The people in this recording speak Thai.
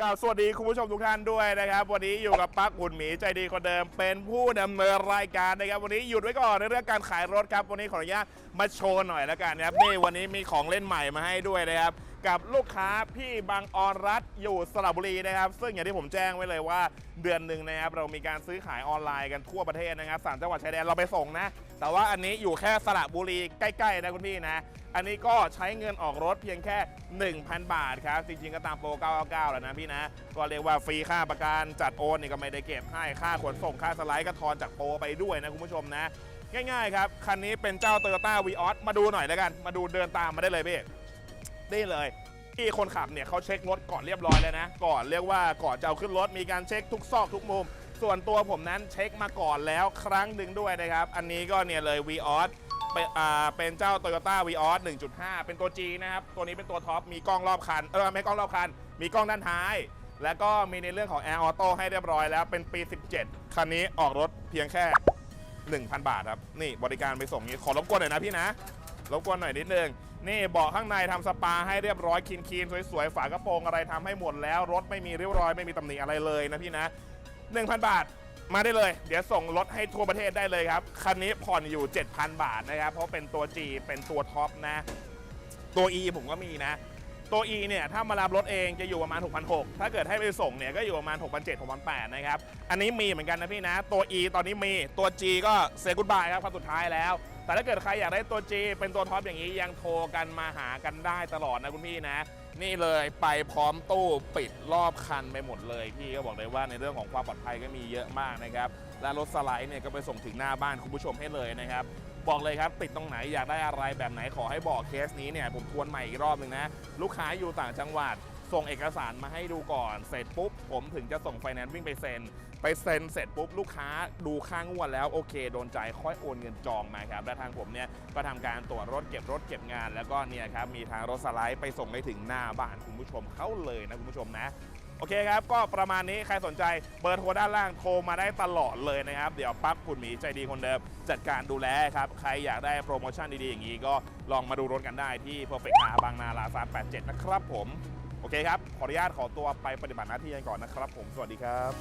กล่าวสวัสดีคุณผู้ชมทุกท่านด้วยนะครับ วันนี้อยู่กับปั๊กหุ่นหมีใจดีคนเดิม เป็นผู้ดำเนินรายการนะครับ วันนี้หยุดไว้ก่อนในเรื่องการขายรถครับ วันนี้ขออนุญาตมาโชว์หน่อยแล้วกันนะครับนี่วันนี้มีของเล่นใหม่มาให้ด้วยนะครับ กับลูกค้าพี่บางออนรัตน์อยู่สระบุรีนะครับ ซึ่งอย่างที่ผมแจ้งไว้เลยว่าเดือนหนึ่งนะครับเรามีการซื้อขายออนไลน์กันทั่วประเทศนะครับสามจังหวัดชายแดนเราไปส่งนะ แต่ว่าอันนี้อยู่แค่สระบุรีใกล้ๆนะคุณพี่นะ อันนี้ก็ใช้เงินออกรถเพียงแค่ 1,000 บาทครับ จริงๆก็ตามโปร 999 แล้วนะพี่นะ ก็เรียกว่าฟรีค่าประกันจัดโอนนี่ก็ไม่ได้เก็บให้ค่าขนส่งค่าสไลด์ก็ทอนจากโปรไปด้วยนะคุณผู้ชมนะ ง่ายๆครับ คันนี้เป็นเจ้า Toyota v ีออมาดูหน่อยแล้วกัน มาดูเดินตามมาได้เลยพี่นี่เลยพี่คนขับเนี่ยเขาเช็ครถก่อนเรียบร้อยแล้วนะ ก่อนเรียกว่าก่อนจะเอาขึ้นรถมีการเช็คทุกซอกทุกมุม ส่วนตัวผมนั้นเช็คมาก่อนแล้วครั้งหนึ่งด้วยนะครับ อันนี้ก็เนี่ยเลย v ีออ เป็นอ่าเป็นเจ้า Toyota v ีออ1.5 เป็นตัว G นะครับ ตัวนี้เป็นตัวท็อป มีกล้องรอบคัน เออ ไม่กล้องรอบคัน มีกล้องด้านท้าย แล้วก็มีในเรื่องของ Air Auto ให้เรียบร้อยแล้ว เป็นปี 17 คันนี้ออกรถเพียงแค่ 1,000 บาทครับ นี่บริการไปส่งนี้ ขอรบกวนหน่อยนะพี่นะ รบกวนหน่อยนิดนึง นี่เบาะข้างในทำสปาให้เรียบร้อยคลีนคีนสวยๆ ฝากระโปรงอะไรทำให้หมดแล้ว รถไม่มีริ้วรอย ไม่มีตำหนิอะไรเลยนะพี่นะ 1,000 บาท มาได้เลย เดี๋ยวส่งรถให้ทั่วประเทศได้เลยครับ คันนี้ผ่อนอยู่ 7,000 บาทนะครับ เพราะเป็นตัว G เป็นตัวท็อปนะ ตัว E ผมก็มีนะ ตัว E เนี่ย ถ้ามารับรถเองจะอยู่ประมาณ 6,600 ถ้าเกิดให้ไปส่งเนี่ย ก็อยู่ประมาณ 6,700 6,800 นะครับ อันนี้มีเหมือนกันนะพี่นะ ตัว E ตอนนี้มี ตัว G ก็เซกุ d บายครับครั้งสุดท้ายแล้ว แต่ถ้าเกิดใครอยากได้ตัว G เป็นตัวท็อปอย่างนี้ยังโทรกันมาหากันได้ตลอดนะคุณพี่นะนี่เลยไปพร้อมตู้ปิดรอบคันไปหมดเลยพี่ก็บอกเลยว่าในเรื่องของความปลอดภัยก็มีเยอะมากนะครับและรถสไลด์เนี่ยก็ไปส่งถึงหน้าบ้านคุณผู้ชมให้เลยนะครับบอกเลยครับติดตรงไหนอยากได้อะไรแบบไหนขอให้บอกเคสนี้เนี่ยผมทวนใหม่อีกรอบหนึ่งนะลูกค้าอยู่ต่างจังหวัด ส่งเอกสารมาให้ดูก่อน เสร็จปุ๊บ ผมถึงจะส่งไฟแนนซ์วิ่งไปเซ็น ไปเซ็นเสร็จปุ๊บ ลูกค้าดูค่างวดแล้ว โอเค โดนใจค่อยโอนเงินจองมาครับ และทางผมเนี่ยก็ทำการตรวจรถเก็บรถเก็บงาน แล้วก็เนี่ยครับมีทางรถสไลด์ไปส่งให้ถึงหน้าบ้านคุณผู้ชมเขาเลยนะคุณผู้ชมนะโอเคครับ ก็ประมาณนี้ใครสนใจเบอร์โทรด้านล่างโทรมาได้ตลอดเลยนะครับ เดี๋ยวปั๊บคุณหมีใจดีคนเดิม จัดการดูแลครับ ใครอยากได้โปรโมชั่นดีๆอย่างนี้ก็ลองมาดูรถกันได้ที่ Perfect Car บางนาลาซา87 นะครับผม โอเคครับ ขออนุญาตขอตัวไปปฏิบัติหน้าที่กันก่อนนะครับผม สวัสดีครับ